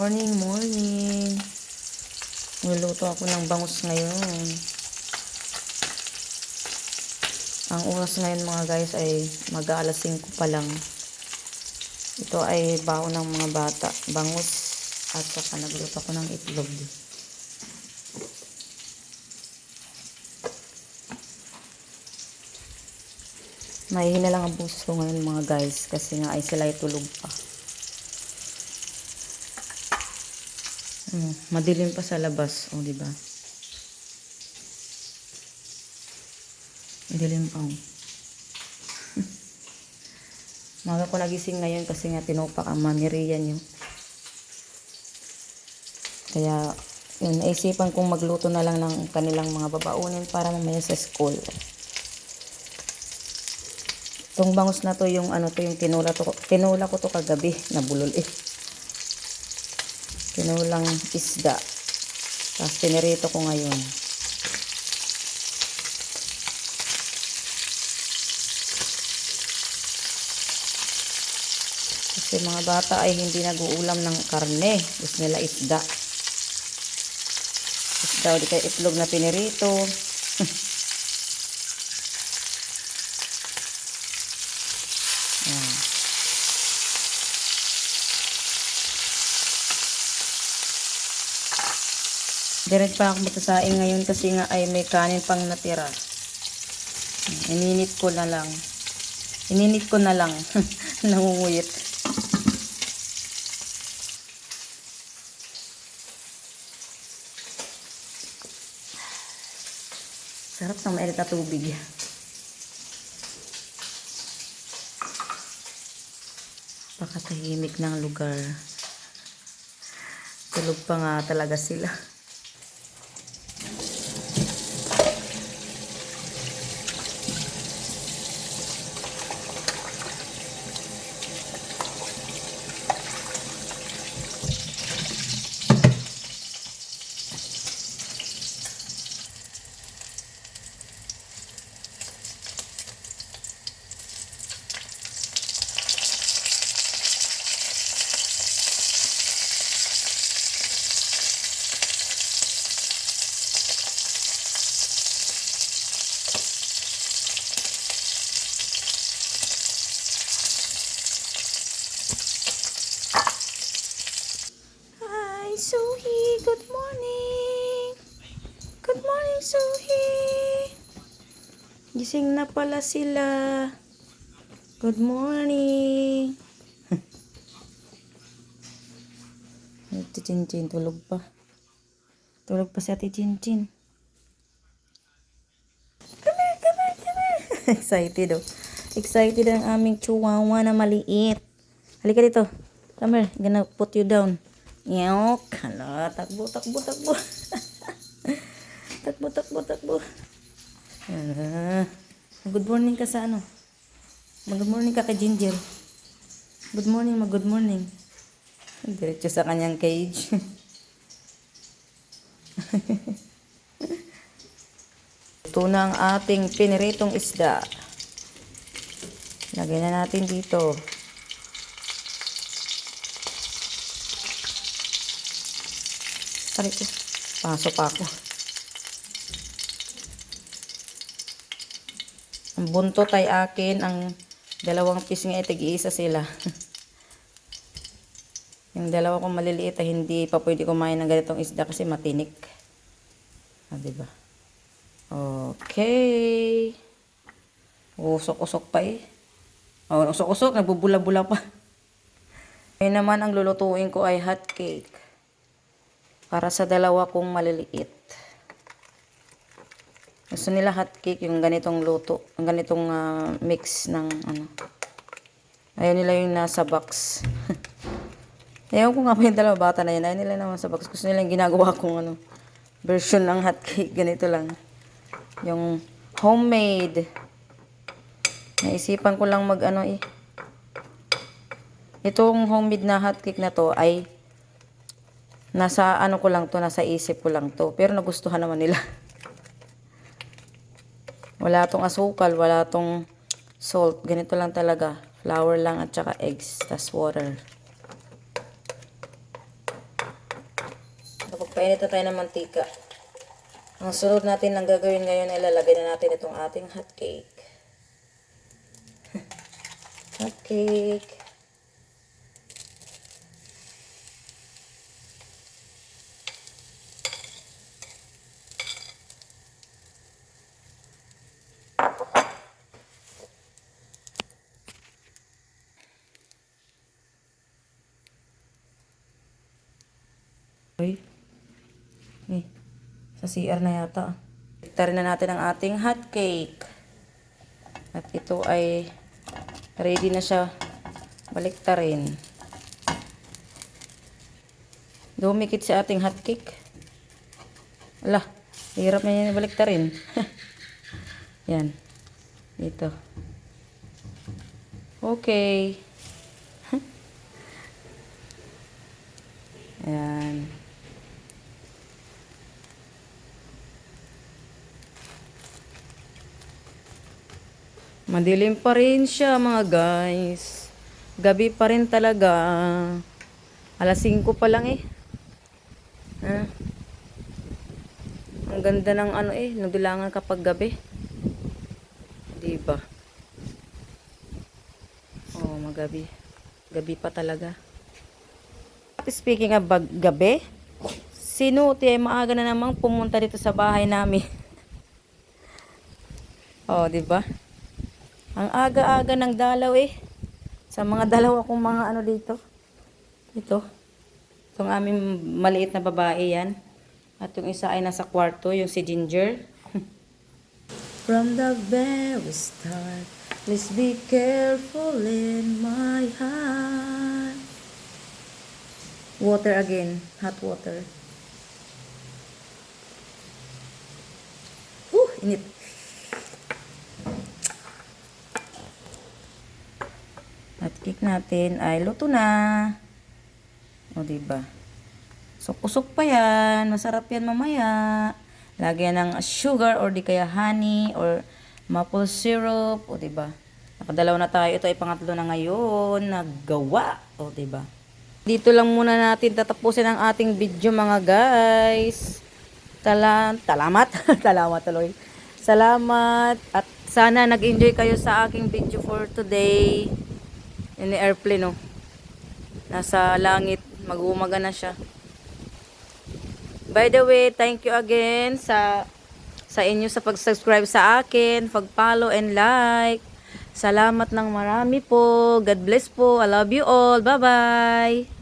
Morning, morning. Niluto ako ng bangus ngayon. Ang oras ngayon mga guys ay mag-aalas 5 pa lang. Ito ay baon ng mga bata. Bangus at saka nagluto ako ng itlog. Mahihina lang ang ko ngayon mga guys kasi nga ay sila ay tulog pa. Hmm, madilim pa sa labas, o oh, di ba? Dilim pa. oh. Maga ko nagising ngayon kasi nga tinupak ang mamiriyan niyo. Kaya, yun, naisipan kong magluto na lang ng kanilang mga babaunin para mamaya sa school. Itong bangus na to, yung ano to, yung tinula, to, tinula ko to kagabi, nabulol eh. Tinulang isda. Tapos pinirito ko ngayon. Kasi mga bata ay hindi nag-uulam ng karne. Gusto nila isda. Isda o di kaya itlog na pinirito. Direct pa ako magsasaing ngayon kasi nga ay may kanin pang natira. Ininit ko na lang. Ininit ko na lang. Nangunguyit. Sarap ng mainit na tubig. Pakatahimik ng lugar. Tulog pa nga talaga sila. Suhi. Good morning. Good morning, Suhi. Gising na pala sila. Good morning. Ate Chinchin, tulog pa. Tulog pa si Ate Chinchin. Come here, come here, come here. Excited oh. Excited ang aming chihuahua na maliit. Halika dito. Come here, gonna put you down. Yawk. Hala, takbo, takbo, takbo. takbo, takbo, takbo. Hala. Good morning ka sa ano? Mag-good morning ka kay Ginger. Good morning, mag-good morning. Diretso sa kanyang cage. Ito na ang ating piniritong isda. Lagyan na natin dito. Tarik ko. Pasok pa ako. Ang buntot ay akin. Ang dalawang piece nga ay tig-iisa sila. Yung dalawa kong maliliit ay hindi pa pwede kumain ng ganitong isda kasi matinik. Ah, diba? Okay. Usok-usok pa eh. Oh, usok-usok. Nagbubula-bula pa. Ngayon naman ang lulutuin ko ay hot cake. Para sa dalawa kong maliliit. Gusto nila hot cake yung ganitong luto. Ang ganitong ah, mix ng ano. Ayaw nila yung nasa box. Ayaw ko nga pa yung dalawa bata na yan. Ayaw nila naman sa box. Gusto nila yung ginagawa kong ano, version ng hot cake. Ganito lang. Yung homemade. Naisipan ko lang mag ano eh. Itong homemade na hot cake na to ay nasa ano ko lang to, nasa isip ko lang to. Pero nagustuhan naman nila. wala tong asukal, wala tong salt. Ganito lang talaga. Flour lang at saka eggs, tas water. Nagpainit na tayo ng mantika. Ang sunod natin ang gagawin ngayon ay lalagay na natin itong ating hot cake. hot cake. Eh, sa CR na yata. Baliktarin na natin ang ating hot cake. At ito ay ready na siya baliktarin. Dumikit sa ating hot cake. Ala, hirap na yan baliktarin. yan. Dito. Okay. Ayan. Madilim pa rin siya mga guys. Gabi pa rin talaga. Alas 5 pa lang eh. Ha? Ang ganda ng ano eh, nadulangan kapag gabi. Di ba? Oh, magabi. Gabi pa talaga. Speaking of gabi, si Nuti ay maaga na namang pumunta dito sa bahay namin. oh, di ba? Ang aga-aga ng dalaw eh. Sa mga dalawa kong mga ano dito. Ito. Itong aming maliit na babae yan. At yung isa ay nasa kwarto, yung si Ginger. From the very start, please be careful in my heart. Water again, hot water. Uh, init. Cake natin ay luto na. O, diba? Sukusok pa yan. Masarap yan mamaya. Lagyan ng sugar or di kaya honey or maple syrup. O, diba? Nakadalaw na tayo. Ito ay pangatlo na ngayon. Nagawa. O, diba? Dito lang muna natin tatapusin ang ating video mga guys. Tala, talamat. talamat tuloy. Salamat. At sana nag-enjoy kayo sa aking video for today. Ini airplane oh. Nasa langit. Mag-umaga na siya. By the way, thank you again sa sa inyo sa pag-subscribe sa akin, pag-follow and like. Salamat ng marami po. God bless po. I love you all. Bye-bye.